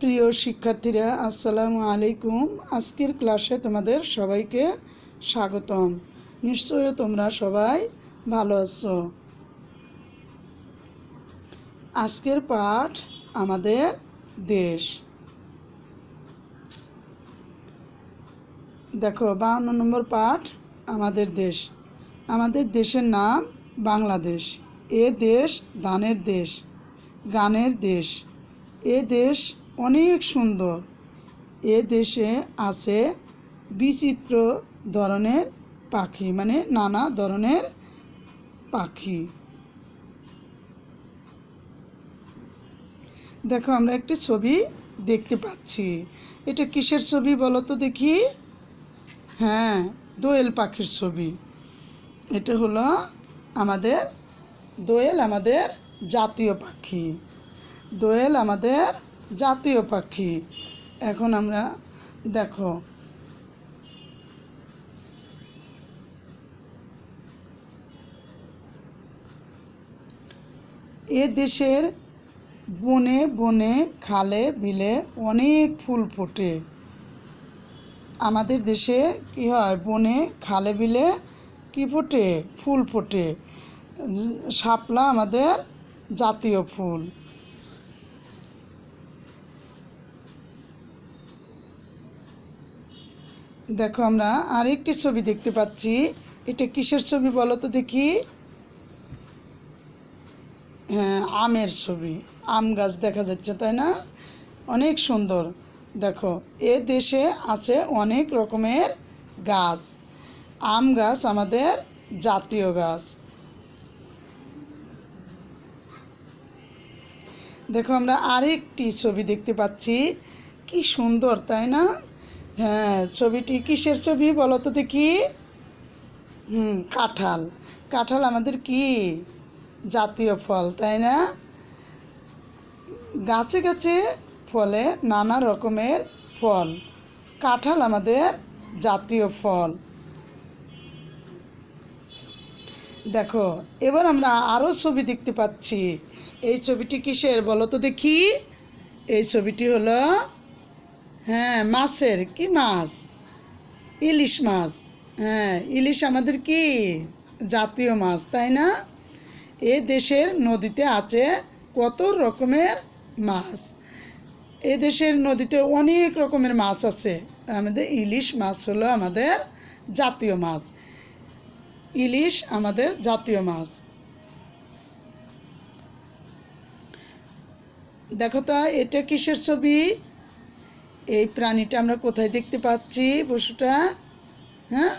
প্রিয় শিক্ষার্থীরা, আসসালামু আলাইকুম। আজকের ক্লাসে তোমাদের সবাইকে স্বাগতম। নিশ্চয়ই তোমরা সবাই ভালো আছো। আজকের পাঠ আমাদের দেশ। দেখো, বাহান্ন নম্বর পাঠ আমাদের দেশ। আমাদের দেশের নাম বাংলাদেশ। এ দেশ দানের দেশ, গানের দেশ। এ দেশ অনেক সুন্দর। এ দেশে আছে বিচিত্র ধরনের পাখি মানে নানা ধরনের পাখি। দেখো, আমরা একটি ছবি দেখতে পাচ্ছি। এটা কিসের ছবি বলো তো দেখি? হ্যাঁ দোয়েল পাখির ছবি। এটা হলো আমাদের দোয়েল, আমাদের জাতীয় পাখি। দোয়েল আমাদের জাতীয় পাখি। এখন আমরা দেখো। এ দেশের বনে বনে, খালে বিলে অনেক ফুল ফোটে। আমাদের দেশে কি হয়? বনে, খালে বিলে কি ফোটে? ফুল ফোটে। শাপলা আমাদের জাতীয় ফুল। দেখো আমরা আরেকটি ছবি দেখতে পাচ্ছি। এটা কিসের ছবি বলো তো দেখি? হ্যাঁ আমের ছবি। আম গাছ দেখা যাচ্ছে, তাই না? অনেক সুন্দর। দেখো, এ দেশে আছে অনেক রকমের গাছ। আম গাছ আমাদের জাতীয় গাছ। দেখো আমরা আরেকটি ছবি দেখতে পাচ্ছি। কি সুন্দর, তাই না? হ্যাঁ ছবিটি কিসের ছবি বলো তো দেখি? হুম, কাঁঠাল। কাঁঠাল আমাদের কি? জাতীয় ফল, তাই না? গাছে গাছে ফলে নানা রকমের ফল। কাঁঠাল আমাদের জাতীয় ফল। দেখো, এবার আমরা আরও ছবি দেখতে পাচ্ছি। এই ছবিটি কিসের বলো তো দেখি? এই ছবিটি হলো হ্যাঁ মাছের, কি মাছ? ইলিশ মাছ। হ্যাঁ ইলিশ আমাদের কি? জাতীয় মাছ, তাই না? এ দেশের নদীতে আছে কত রকমের মাছ? এ দেশের নদীতে অনেক রকমের মাছ আছে। আমাদের ইলিশ মাছ হলো আমাদের জাতীয় মাছ। ইলিশ আমাদের জাতীয় মাছ। দেখো তো, এটা কিসের ছবি? এই প্রাণীটা আমরা কোথায় দেখতে পাচ্ছি, পশুটা? হ্যাঁ?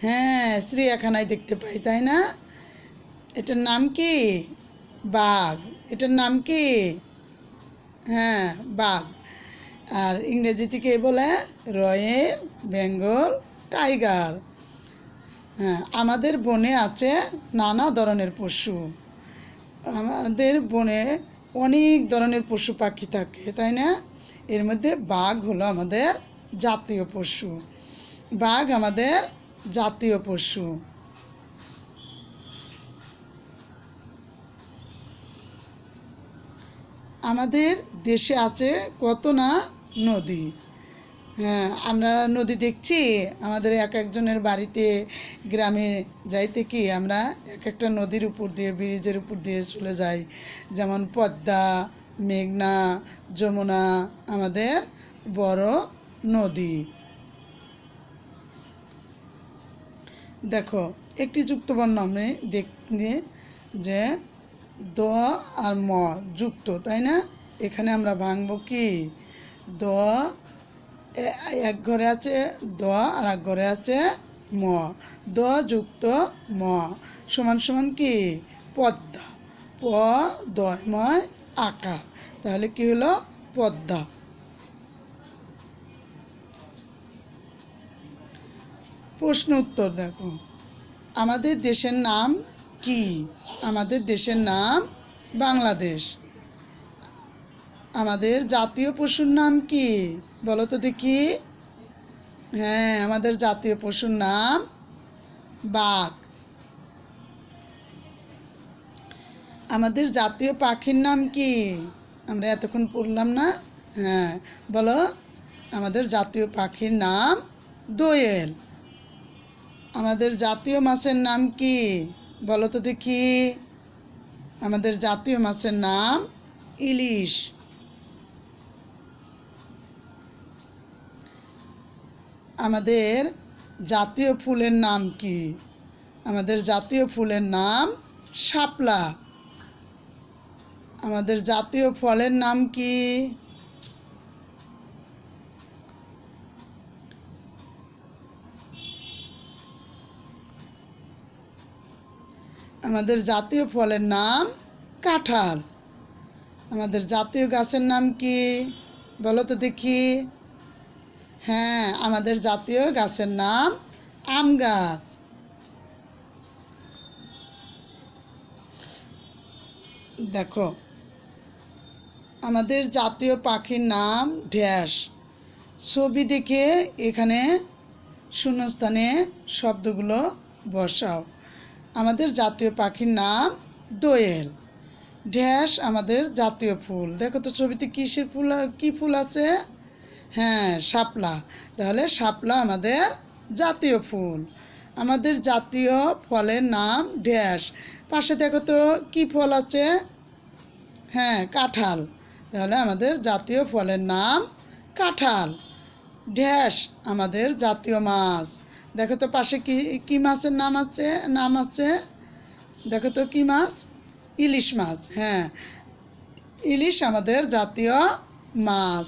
হ্যাঁ চিড়িয়াখানায় দেখতে পাই, তাই না? এটার নাম কি? বাঘ। এটার নাম কি? হ্যাঁ বাঘ। আর ইংরেজি থেকে বলে? Royal Bengal tiger. হ্যাঁ আমাদের বনে আছে নানা ধরনের পশু। আমাদের বনে অনেক ধরনের পশু পাখি থাকে, তাই না? এর মধ্যে বাঘ হলো আমাদের জাতীয় পশু। বাঘ আমাদের জাতীয় পশু। আমাদের দেশে আছে কত না নদী? হ্যাঁ আমরা নদী দেখছি, আমাদের এক একজনের বাড়িতে গ্রামে যাইতে কি আমরা এক একটা নদীর উপর দিয়ে, ব্রিজের উপর দিয়ে চলে যাই। যেমন পদ্মা মেঘনা, যমুনা, আমাদের বড় নদী। দেখো, একটি যুক্তবর্ণ আমি দেখি যে দ আর ম যুক্ত, তাই না? এখানে আমরা ভাঙবো কি? দ এক ঘরে আছে দ, আর এক ঘরে আছে ম। দ যুক্ত ম। সমান সমান কি? পদ্মা। প দয়ময় আকার তাহলে কি হলো? পদ্মা। প্রশ্ন উত্তর দেখো। আমাদের দেশের নাম কি? আমাদের দেশের নাম বাংলাদেশ। আমাদের জাতীয় পশুর নাম কি? বলো তো দেখি। হ্যাঁ আমাদের জাতীয় পশুর নাম বাঘ। আমাদের জাতীয় পাখির নাম কি? আমরা এতক্ষণ পড়লাম না? হ্যাঁ বলো, আমাদের জাতীয় পাখির নাম দোয়েল। আমাদের জাতীয় মাছের নাম কি? বলো তো দেখি। আমাদের জাতীয় মাছের নাম ইলিশ। আমাদের জাতীয় ফুলের নাম কি? আমাদের জাতীয় ফুলের নাম শাপলা। আমাদের জাতীয় ফলের নাম কি? আমাদের জাতীয় ফলের নাম কাঁঠাল। আমাদের জাতীয় গাছের নাম কি? বলো তো দেখি। হ্যাঁ আমাদের জাতীয় গাছের নাম আম গাছ। দেখো আমাদের জাতীয় পাখির নাম ঢ্যাস ছবি দেখে এখানে শূন্যস্থানে শব্দগুলো বসাও। আমাদের জাতীয় পাখির নাম দোয়েল। ঢ্যাস আমাদের জাতীয় ফুল। দেখো তো ছবিতে কিসের ফুল, কি ফুল আছে? হ্যাঁ শাপলা। তাহলে শাপলা আমাদের জাতীয় ফুল। আমাদের জাতীয় ফলের নাম ঢ্যাস পাশে দেখো তো কি ফল আছে? হ্যাঁ কাঁঠাল। তাহলে আমাদের জাতীয় ফলের নাম কাঁঠাল। ঢ্যাস আমাদের জাতীয় মাছ। দেখো তো পাশে কি কি মাছের নাম আছে নাম আছে? দেখো তো কী মাছ? ইলিশ মাছ হ্যাঁ। ইলিশ আমাদের জাতীয় মাছ।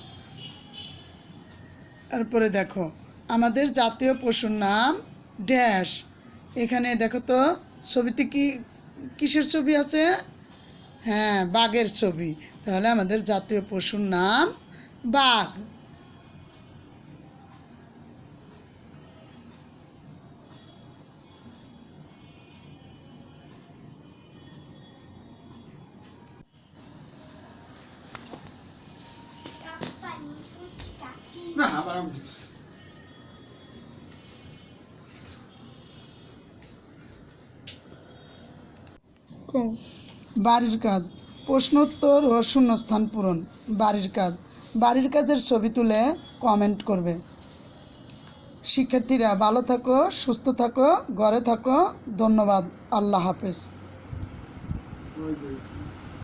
তারপরে দেখো, আমাদের জাতীয় পশুর নাম ড্যাশ। এখানে দেখো তো ছবিতে কি, কিসের ছবি আছে? হ্যাঁ বাঘের ছবি। তাহলে আমাদের জাতীয় পশুর নাম বাঘ। না আবার আমি বাড়ির কাজ। প্রশ্নোত্তর ও শূন্যস্থান পূরণ। বাড়ির কাজ। বাড়ির কাজের ছবি তুলে কমেন্ট করবে। শিক্ষার্থীরা ভালো থাকো, সুস্থ থাকো, ঘরে থাকো। ধন্যবাদ। আল্লাহ হাফেজ।